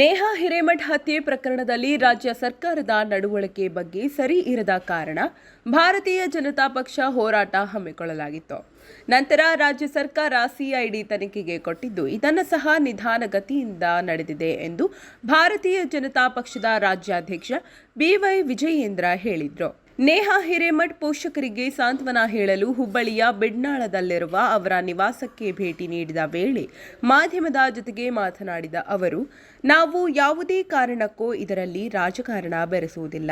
ನೇಹಾ ಹಿರೇಮಠ್ ಹತ್ಯೆ ಪ್ರಕರಣದಲ್ಲಿ ರಾಜ್ಯ ಸರ್ಕಾರದ ನಡವಳಿಕೆ ಬಗ್ಗೆ ಸರಿ ಇರದ ಕಾರಣ ಭಾರತೀಯ ಜನತಾ ಪಕ್ಷ ಹೋರಾಟ ಹಮ್ಮಿಕೊಳ್ಳಲಾಗಿತ್ತು. ನಂತರ ರಾಜ್ಯ ಸರ್ಕಾರ ಸಿಐಡಿ ತನಿಖೆಗೆ ಕೊಟ್ಟಿದ್ದು, ಇದನ್ನು ಸಹ ನಿಧಾನಗತಿಯಿಂದ ನಡೆದಿದೆ ಎಂದು ಭಾರತೀಯ ಜನತಾ ಪಕ್ಷದ ರಾಜ್ಯಾಧ್ಯಕ್ಷ ಬಿವೈ ವಿಜಯೇಂದ್ರ ಹೇಳಿದರು. ನೇಹಾ ಹಿರೇಮಠ್ ಪೋಷಕರಿಗೆ ಸಾಂತ್ವನ ಹೇಳಲು ಹುಬ್ಬಳ್ಳಿಯ ಬಿಡ್ನಾಳದಲ್ಲಿರುವ ಅವರ ನಿವಾಸಕ್ಕೆ ಭೇಟಿ ನೀಡಿದ ವೇಳೆ ಮಾಧ್ಯಮದ ಜೊತೆಗೆ ಮಾತನಾಡಿದ ಅವರು, ನಾವು ಯಾವುದೇ ಕಾರಣಕ್ಕೂ ಇದರಲ್ಲಿ ರಾಜಕಾರಣ ಬೆರೆಸುವುದಿಲ್ಲ.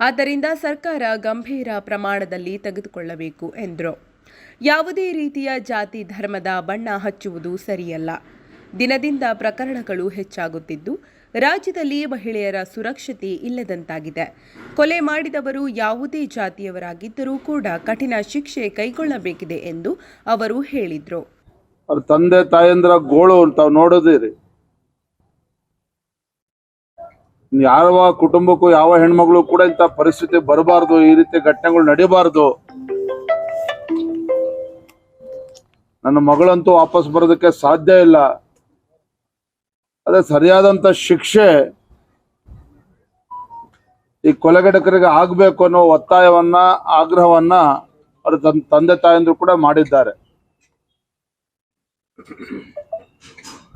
ಆದ್ದರಿಂದ ಸರ್ಕಾರ ಗಂಭೀರ ಪ್ರಮಾಣದಲ್ಲಿ ತೆಗೆದುಕೊಳ್ಳಬೇಕು ಎಂದರು. ಯಾವುದೇ ರೀತಿಯ ಜಾತಿ ಧರ್ಮದ ಬಣ್ಣ ಹಚ್ಚುವುದು ಸರಿಯಲ್ಲ. ದಿನದಿಂದ ಪ್ರಕರಣಗಳು ಹೆಚ್ಚಾಗುತ್ತಿದ್ದು ರಾಜ್ಯದಲ್ಲಿ ಮಹಿಳೆಯರ ಸುರಕ್ಷತೆ ಇಲ್ಲದಂತಾಗಿದೆ. ಕೊಲೆ ಮಾಡಿದವರು ಯಾವುದೇ ಜಾತಿಯವರಾಗಿದ್ದರೂ ಕೂಡ ಕಠಿಣ ಶಿಕ್ಷೆ ಕೈಗೊಳ್ಳಬೇಕಿದೆ ಎಂದು ಅವರು ಹೇಳಿದರು. ಅವ್ರ ತಂದೆ, ತಾಯಂದ್ರ ಗೋಳು ತಾವು ನೋಡೋದಿರಿ ಯಾವ ಕುಟುಂಬಕ್ಕೂ, ಯಾವ ಹೆಣ್ಮಗಳು ಕೂಡ ಇಂಥ ಪರಿಸ್ಥಿತಿ ಬರಬಾರ್ದು, ಈ ರೀತಿ ಘಟನೆಗಳು ನಡೀಬಾರ್ದು. ನನ್ನ ಮಗಳಂತೂ ವಾಪಸ್ ಬರೋದಕ್ಕೆ ಸಾಧ್ಯ ಇಲ್ಲ. ಅದೇ ಸರಿಯಾದಂಥ ಶಿಕ್ಷೆ ಈ ಕೊಲೆಗಡಕರಿಗೆ ಆಗಬೇಕು ಅನ್ನೋ ಒತ್ತಾಯವನ್ನ, ಆಗ್ರಹವನ್ನ ಅವ್ರ ತನ್- ತಂದೆ ತಾಯಂದ್ರು ಕೂಡ ಮಾಡಿದ್ದಾರೆ.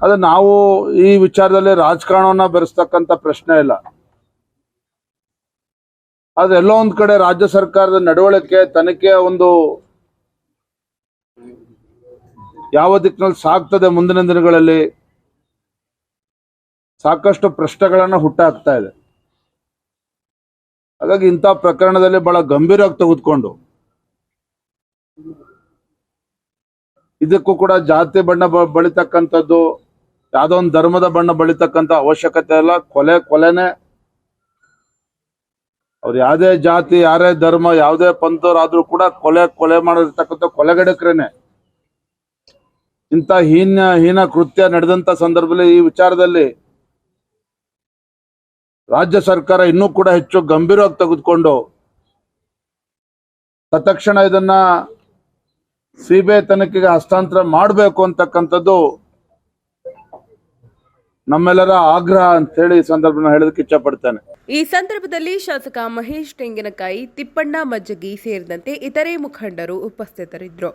ಅದೇ ನಾವು ಈ ವಿಚಾರದಲ್ಲಿ ರಾಜಕಾರಣವನ್ನ ಬೆರೆಸ್ತಕ್ಕಂಥ ಪ್ರಶ್ನೆ ಇಲ್ಲ. ಆದ್ರೆ ಎಲ್ಲೋ ಒಂದ್ ಕಡೆ ರಾಜ್ಯ ಸರ್ಕಾರದ ನಡವಳಿಕೆ, ತನಿಖೆ ಒಂದು ಯಾವ ದಿಕ್ಕಿನಲ್ಲಿ ಸಾಗ್ತದೆ ಮುಂದಿನ ದಿನಗಳಲ್ಲಿ. ಸಾಕಷ್ಟು ಪ್ರಶ್ನೆಗಳನ್ನು ಹುಟ್ಟಾಕ್ತಾ ಇದೆ. ಹಾಗಾಗಿ ಇಂಥ ಪ್ರಕರಣದಲ್ಲಿ ಬಹಳ ಗಂಭೀರವಾಗಿ ತೆಗೆದುಕೊಂಡು. ಇದಕ್ಕೂ ಕೂಡ ಜಾತಿ ಬಣ್ಣ ಬಳಿತಕ್ಕಂಥದ್ದು, ಯಾವುದೋ ಒಂದು ಧರ್ಮದ ಬಣ್ಣ ಬಳಿತಕ್ಕಂಥ ಅವಶ್ಯಕತೆ ಇಲ್ಲ ಕೊಲೆ, ಕೊಲೆನೆ. ಅವ್ರು ಯಾವುದೇ ಜಾತಿ, ಯಾರೇ ಧರ್ಮ, ಯಾವುದೇ ಪಂಥವ್ರಾದ್ರೂ ಕೂಡ ಕೊಲೆ ಕೊಲೆ ಮಾಡಿರ್ತಕ್ಕಂಥ ಕೊಲೆಗಡಕ್ರೇನೆ. ಇಂಥ ಹೀನ ಹೀನ ಕೃತ್ಯ ನಡೆದಂತ ಸಂದರ್ಭದಲ್ಲಿ ಈ ವಿಚಾರದಲ್ಲಿ ರಾಜ್ಯ ಸರ್ಕಾರ ಇನ್ನೂ ಕೂಡ ಹೆಚ್ಚು ಗಂಭೀರವಾಗಿ ತೆಗೆದುಕೊಂಡು ತತ್ಕ್ಷಣ ಇದನ್ನ ಸಿಬಿಐ ತನಿಖೆಗೆ ಹಸ್ತಾಂತರ ಮಾಡಬೇಕು ಅಂತಕ್ಕಂಥದ್ದು ನಮ್ಮೆಲ್ಲರ ಆಗ್ರಹ ಅಂತ ಹೇಳಿ ಈ ಸಂದರ್ಭನ ಹೇಳೋದಕ್ಕೆ ಇಚ್ಛೆ ಪಡ್ತೇನೆ ಈ ಸಂದರ್ಭದಲ್ಲಿ ಶಾಸಕ ಮಹೇಶ್ ತೆಂಗಿನಕಾಯಿ ತಿಪ್ಪಣ್ಣ ಮಜ್ಜಗಿ ಸೇರಿದಂತೆ ಇತರೆ ಮುಖಂಡರು ಉಪಸ್ಥಿತರಿದ್ದರು.